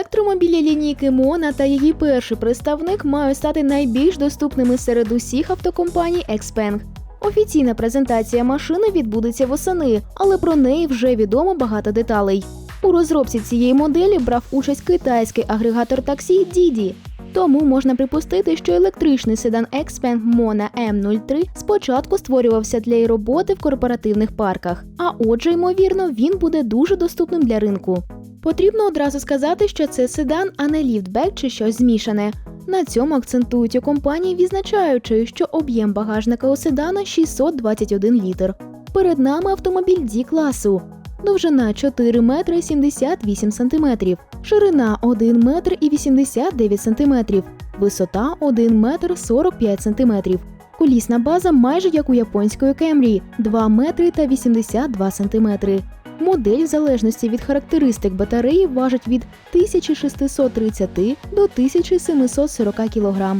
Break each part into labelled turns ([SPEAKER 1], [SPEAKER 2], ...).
[SPEAKER 1] Електромобілі лінійки Мона та її перший представник мають стати найбільш доступними серед усіх автокомпаній Xpeng. Офіційна презентація машини відбудеться восени, але про неї вже відомо багато деталей. У розробці цієї моделі брав участь китайський агрегатор таксі Didi. Тому можна припустити, що електричний седан Xpeng Mona M03 спочатку створювався для роботи в корпоративних парках, а отже, ймовірно, він буде дуже доступним для ринку. Потрібно одразу сказати, що це седан, а не ліфтбек чи щось змішане. На цьому акцентують у компанії, відзначаючи, що об'єм багажника у седана 621 літр. Перед нами автомобіль D класу. Довжина 4 метри 78 сантиметрів, ширина 1 метр і 89 сантиметрів, висота 1 метр 45 сантиметрів. Колісна база майже як у японської Кемрі 2 метри та 82 сантиметри. Модель, в залежності від характеристик батареї, важить від 1630 до 1740 кг.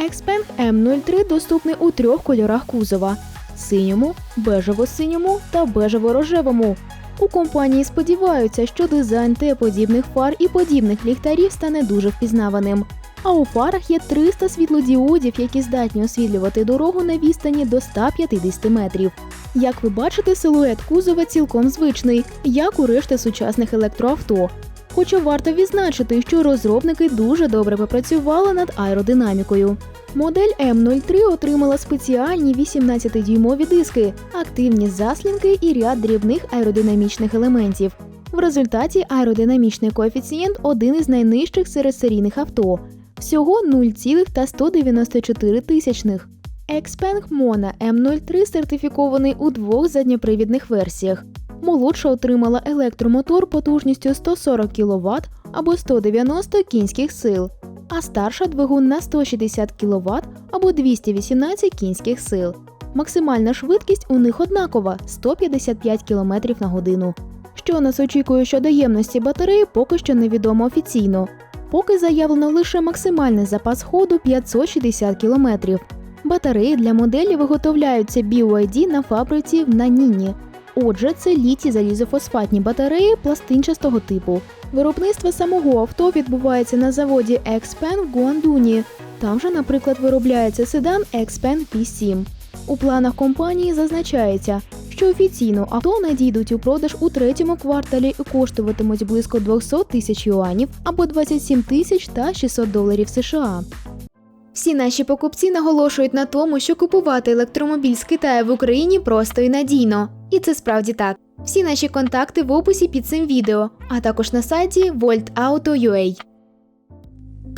[SPEAKER 1] Xpeng M03 доступний у трьох кольорах кузова: синьому, бежево-синьому та бежево-рожевому. У компанії сподіваються, що дизайн Т-подібних фар і подібних ліхтарів стане дуже впізнаваним. А у фарах є 300 світлодіодів, які здатні освітлювати дорогу на відстані до 150 метрів. Як ви бачите, силует кузова цілком звичний, як у решти сучасних електроавто. Хоча варто відзначити, що розробники дуже добре попрацювали над аеродинамікою. Модель М03 отримала спеціальні 18-дюймові диски, активні заслінки і ряд дрібних аеродинамічних елементів. В результаті аеродинамічний коефіцієнт один із найнижчих серед серійних авто всього 0,194 тисячних. Xpeng Mona M03 сертифікований у двох задньопривідних версіях. Молодша отримала електромотор потужністю 140 кВт або 190 кінських сил, а старша двигун на 160 кВт або 218 кінських сил. Максимальна швидкість у них однакова 155 км на годину. Що нас очікує щодо ємності батареї, поки що невідомо офіційно. Поки заявлено лише максимальний запас ходу 560 км. Батареї для моделі виготовляються BYD на фабриці в Наніні. Отже, це літі залізофосфатні батареї пластинчастого типу. Виробництво самого авто відбувається на заводі Xpeng в Гуандуні. Там же, наприклад, виробляється седан Xpeng P7. У планах компанії зазначається, що офіційно авто надійдуть у продаж у третьому кварталі і коштуватимуть близько 200 тисяч юанів або 27 тисяч та 600 доларів США. Всі наші покупці наголошують на тому, що купувати електромобіль з Китаю в Україні просто і надійно. І це справді так. Всі наші контакти в описі під цим відео, а також на сайті voltauto.ua.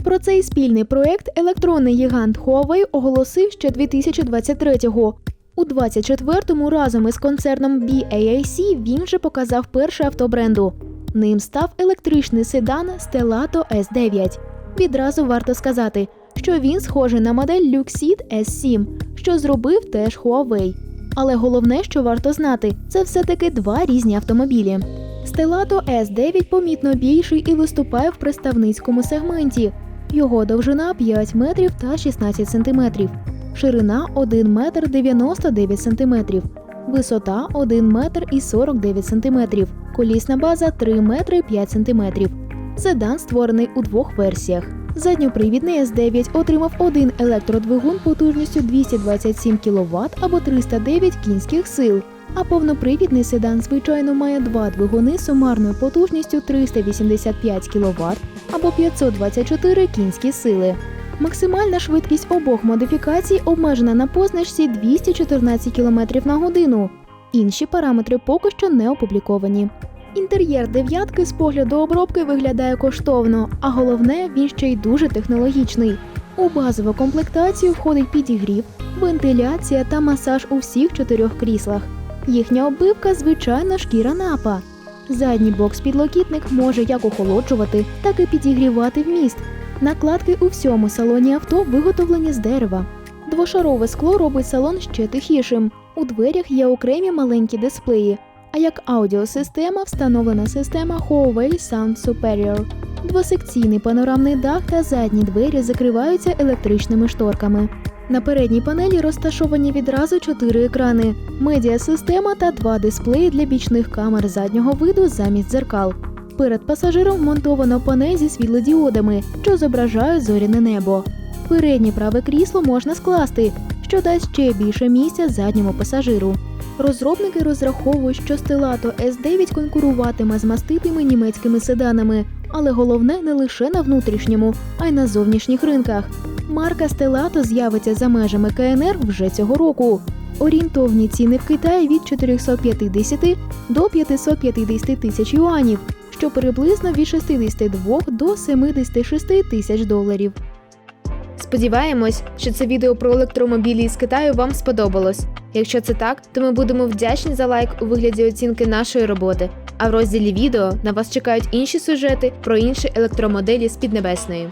[SPEAKER 1] Про цей спільний проект електронний гігант Huawei оголосив ще 2023-го. У 24-му разом із концерном BAAC він вже показав перше авто бренду. Ним став електричний седан Stelato S9. Відразу варто сказати, що він схожий на модель Luxeed S7, що зробив теж Huawei. Але головне, що варто знати, це все-таки два різні автомобілі. Stelato S9 помітно більший і виступає в представницькому сегменті. Його довжина 5 метрів та 16 сантиметрів, ширина 1 метр 99 сантиметрів, висота 1 метр і 49 сантиметрів, колісна база 3 метри 5 сантиметрів. Седан створений у двох версіях. Задньопривідний S9 отримав один електродвигун потужністю 227 кВт або 309 кінських сил. А повнопривідний седан, звичайно, має два двигуни сумарною потужністю 385 кВт або 524 кінські сили. Максимальна швидкість обох модифікацій обмежена на позначці 214 км на годину. Інші параметри поки що не опубліковані. Інтер'єр дев'ятки з погляду обробки виглядає коштовно, а головне, він ще й дуже технологічний. У базову комплектацію входить підігрів, вентиляція та масаж у всіх чотирьох кріслах. Їхня оббивка звичайна шкіра напа. Задній бокс підлокітник може як охолоджувати, так і підігрівати вміст. Накладки у всьому салоні авто виготовлені з дерева. Двошарове скло робить салон ще тихішим. У дверях є окремі маленькі дисплеї. А як аудіосистема встановлена система Huawei Sound Superior. Двосекційний панорамний дах та задні двері закриваються електричними шторками. На передній панелі розташовані відразу чотири екрани, медіасистема та два дисплеї для бічних камер заднього виду замість дзеркал. Перед пасажиром вмонтовано панель зі світлодіодами, що зображають зоряне небо. Переднє праве крісло можна скласти, що дасть ще більше місця задньому пасажиру. Розробники розраховують, що Стелато S9 конкуруватиме з маститими німецькими седанами, але головне не лише на внутрішньому, а й на зовнішніх ринках. Марка Стелато з'явиться за межами КНР вже цього року. Орієнтовні ціни в Китаї від 450 до 550 тисяч юанів, що приблизно від 62 до 76 тисяч доларів.
[SPEAKER 2] Сподіваємось, що це відео про електромобілі із Китаю вам сподобалось. Якщо це так, то ми будемо вдячні за лайк у вигляді оцінки нашої роботи. А в розділі відео на вас чекають інші сюжети про інші електромоделі з Піднебесної.